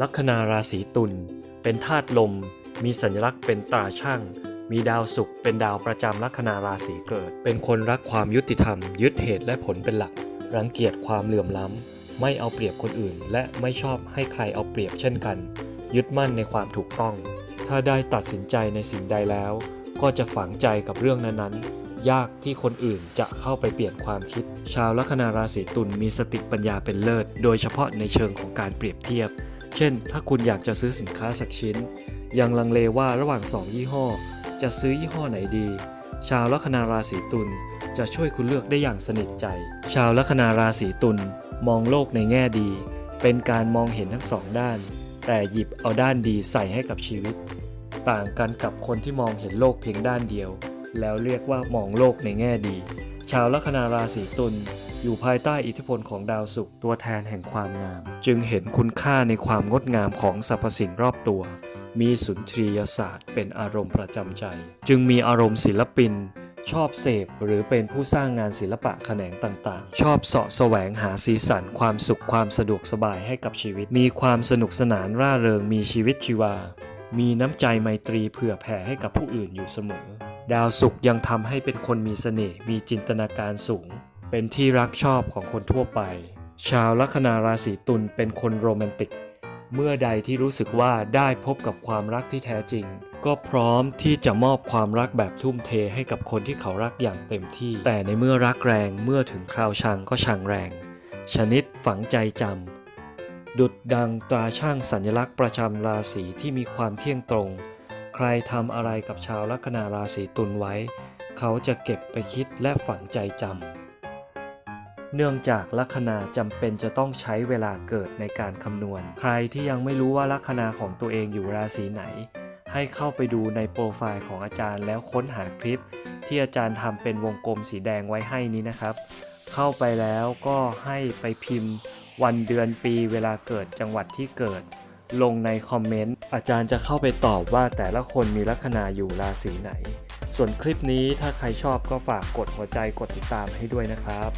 ลัคนาราศีตุลเป็นธาตุลม มีสัญลักษณ์เป็นตราช่าง มีดาวศุกร์เป็นดาวประจำลัคนาราศีเกิด เป็นคนรักความยุติธรรม ยึดเหตุและผลเป็นหลัก รังเกียจความเหลื่อมล้ำ ไม่เอาเปรียบคนอื่น และไม่ชอบให้ใครเอาเปรียบเช่นกัน ยึดมั่นในความถูกต้อง ถ้าได้ตัดสินใจในสิ่งใดแล้ว ก็จะฝังใจกับเรื่องนั้นๆ ยากที่คนอื่นจะเข้าไปเปลี่ยนความคิด ชาวลัคนาราศีตุลมีสติปัญญาเป็นเลิศ โดยเฉพาะในเชิงของการเปรียบเทียบ ช่น ถ้าคุณอยากจะซื้อสินค้าสักชิ้น ยังลังเลว่าระหว่าง 2 ยี่ห้อ จะซื้อยี่ห้อไหนดี ชาวลัคนาราศีตุลจะช่วยคุณเลือกได้อย่างสนิทใจ ชาวลัคนาราศีตุลมองโลกในแง่ดี เป็นการมองเห็นทั้งสองด้าน แต่หยิบเอาด้านดีใส่ให้กับชีวิต ต่างกันกับคนที่มองเห็นโลกเพียงด้านเดียว แล้วเรียกว่ามองโลกในแง่ดี ชาวลัคนาราศีตุล อยู่ภายใต้อิทธิพลของดาวศุกร์ตัวแทนแห่งความงาม จึงเห็นคุณค่าในความงดงามของสรรพสิ่งรอบตัว มีสุนทรียศาสตร์ เป็นอารมณ์ประจำใจ จึงมีอารมณ์ศิลปิน ชอบเสพหรือเป็นผู้สร้างงานศิลปะแขนงต่างๆ ชอบเสาะแสวงหาสีสันความสุขความสะดวกสบายให้กับชีวิต มีความสนุกสนานร่าเริงมีชีวิตชีวา มีน้ำใจไมตรีเผื่อแผ่ให้กับผู้อื่นอยู่เสมอ ดาวศุกร์ยังทำให้เป็นคนมีเสน่ห์มีจินตนาการสูง เป็นที่รักชอบของคนทั่วไป ชาวลัคนาราศีตุลเป็นคนโรแมนติก เมื่อใดที่รู้สึกว่าได้พบกับความรักที่แท้จริง ก็พร้อมที่จะมอบความรักแบบทุ่มเทให้กับคนที่เขารักอย่างเต็มที่ แต่ในเมื่อรักแรงเมื่อถึงคราวชังก็ชังแรง ชนิดฝังใจจำดุดดังตราช่างสัญลักษณ์ประจำราศีที่มีความเที่ยงตรง ใครทำอะไรกับชาวลัคนาราศีตุลไว้ เขาจะเก็บไปคิดและฝังใจจำ เนื่องจากลัคนาจำเป็นจะต้องใช้เวลาเกิดในการคำนวณ ใครที่ยังไม่รู้ว่าลัคนาของตัวเองอยู่ราศีไหน ให้เข้าไปดูในโปรไฟล์ของอาจารย์แล้วค้นหาคลิป ที่อาจารย์ทำเป็นวงกลมสีแดงไว้ให้นี้นะครับ เข้าไปแล้วก็ให้ไปพิมพ์ วันเดือนปีเวลาเกิดจังหวัดที่เกิด ลงในคอมเมนต์อาจารย์จะเข้าไปตอบว่าแต่ละคนมีลัคนาอยู่ราศีไหน ส่วนคลิปนี้ถ้าใครชอบก็ฝากกดหัวใจกดติดตามให้ด้วยนะครับ